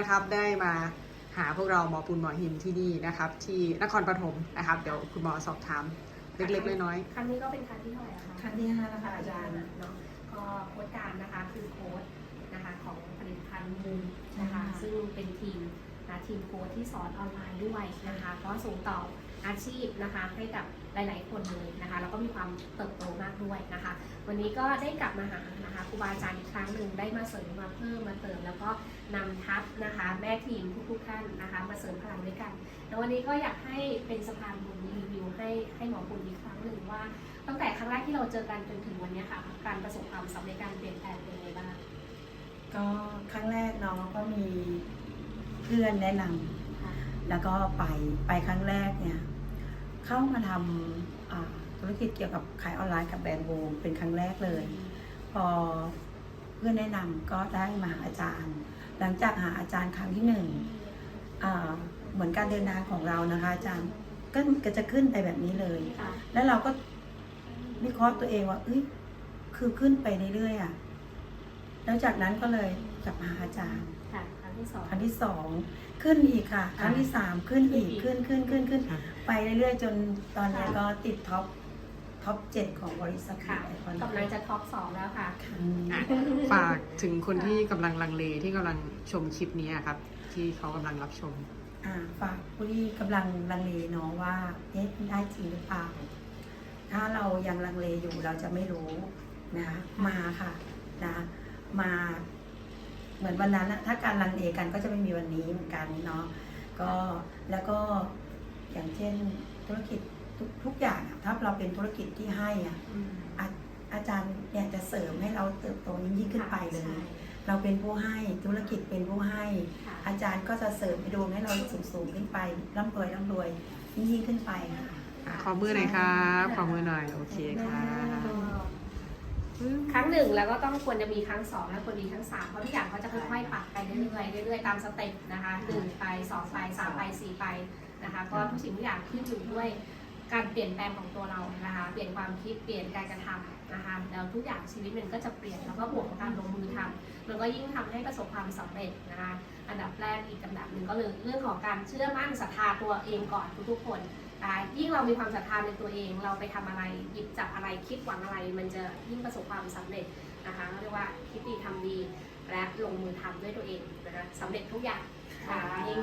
นะครับ ได้มาหาพวกเราหมอปุณหมอหินที่นี่นะครับ ที่นครปฐมนะครับ เดี๋ยวคุณหมอสอบถามเล็กๆน้อยครั้งนี้ก็เป็นครั้งที่เท่าไหร่แล้วคะครั้งที่ห้าแล้วค่ะอาจารย์เนาะก็โค้ดการนะคะคือโค้ดนะคะของผลิตภัณฑ์มูลนะคะใช่ค่ะซึ่งเป็นทีม นะทีมโค้ดที่สอนออนไลน์ด้วยนะคะ ก็ส่งต่ออาชีพนะคะให้กับหลาย ๆ คนเลยนะคะ แล้วก็มีความเติบโตมากด้วยนะคะ วันนี้ก็ได้กลับมาหานะคะครูบาอาจารย์อีกครั้งหนึ่งได้มาเสริมมาเพิ่มมาเติม แล้วก็นำทัพนะคะ แม่ทีมทุกๆท่านนะคะ มาเสริมพลังด้วยกันแล้ววันนี้ก็อยากให้เป็นสะพานบุญรีวิวให้ให้หมอบุญอีกครั้งหนึ่งว่า ตั้งแต่ครั้งแรกที่เราเจอกันจนถึงวันนี้ค่ะ การประสบความสำเร็จการเปลี่ยนแปลงเป็นยังไงบ้างก็ครั้งแรกเนาะ พื่อนแนะนำแล้วก็ไปไปครั้งแรกเนี่ย เข้ามาทำอ่าธุรกิจเกี่ยวกับขายออนไลน์กับแบรนด์โบเป็นครั้งแรกเลย พอเพื่อนแนะนำก็ได้มาหาอาจารย์ หลังจากหาอาจารย์ครั้งที่หนึ่งเหมือนการเดินทางของเรานะคะอาจารย์ก็จะขึ้นไปแบบนี้เลย แล้วเราก็วิเคราะห์ตัวเองว่าเอ้ยคือขึ้นไปเรื่อยๆอะแล้วจากนั้นก็เลยกลับมาหาอาจารย์ รั้งที่สองครั้งที่สองขึ้นอีกค่ะ ครั้งที่สามขึ้นอีกขึ้นขึ้นขึ้นขึ้น ไปเรื่อยๆ จนตอนนี้ก็ติดท็อปท็อปเจ็ดของบริษัทค่ะไอคอนกำลังจะท็อปสองแล้วค่ะอืมๆอะฝากถึงคนที่กำลังลังเลที่กำลังชมคลิปนี้อะครับ ที่เขากำลังรับชม อ่าฝากผู้ที่กำลังลังเลเนาะว่าเอ๊ะได้จริงหรือเปล่า ถ้าเรายังลังเลอยู่เราจะไม่รู้นะคะมาค่ะนะมา เหมือนวันนั้นนะถ้าการลังเลกันก็จะไม่มีวันนี้เหมือนกันเนาะก็แล้วก็อย่างเช่นธุรกิจทุกทุกอย่างอะถ้าเราเป็นธุรกิจที่ให้อะอาอาจารย์เนี่ยจะเสริมให้เราเติบโตยิ่งยิ่งขึ้นไปเลย เราเป็นผู้ให้ธุรกิจเป็นผู้ให้ค่ะอาจารย์ก็จะเสริมไปดูให้เราสูงสูงๆขึ้นไปร่ำรวยร่ำรวยยิ่งยิ่งขึ้นไปค่ะอะขอมือหน่อยครับขอมือหน่อยโอเคครับ ครั้งหนึ่งแล้วก็ต้องควรจะมีครั้งสองและควรมีครั้งสามเพราะทุกอย่างเขาจะค่อยๆปรับไปเรื่อยๆเรื่อยๆตามสเต็ปนะคะหนึ่งไปสองไปสามไปสี่ไปนะคะก็ทุกสิ่งทุกอย่างขึ้นอยู่ด้วยการเปลี่ยนแปลงของตัวเรานะคะเปลี่ยนความคิดเปลี่ยนการกระทำนะคะแล้วทุกอย่างชีวิตมันก็จะเปลี่ยนแล้วก็บวกกับการลงมือทำมันก็ยิ่งทำให้ประสบความสำเร็จนะคะอันดับแรกอีกอันดับหนึ่งก็เลยเรื่องของการเชื่อมั่นศรัทธาตัวเองก่อนทุกๆคน ยิ่งเรามีความศรัทธาในตัวเอง เราไปทำอะไรหยิบจับอะไรคิดหวังอะไร มันจะยิ่งประสบความสำเร็จนะคะเรียกว่าคิดดีทำดีและลงมือทำด้วยตัวเองนะคะสำเร็จทุกอย่างค่ะเฮง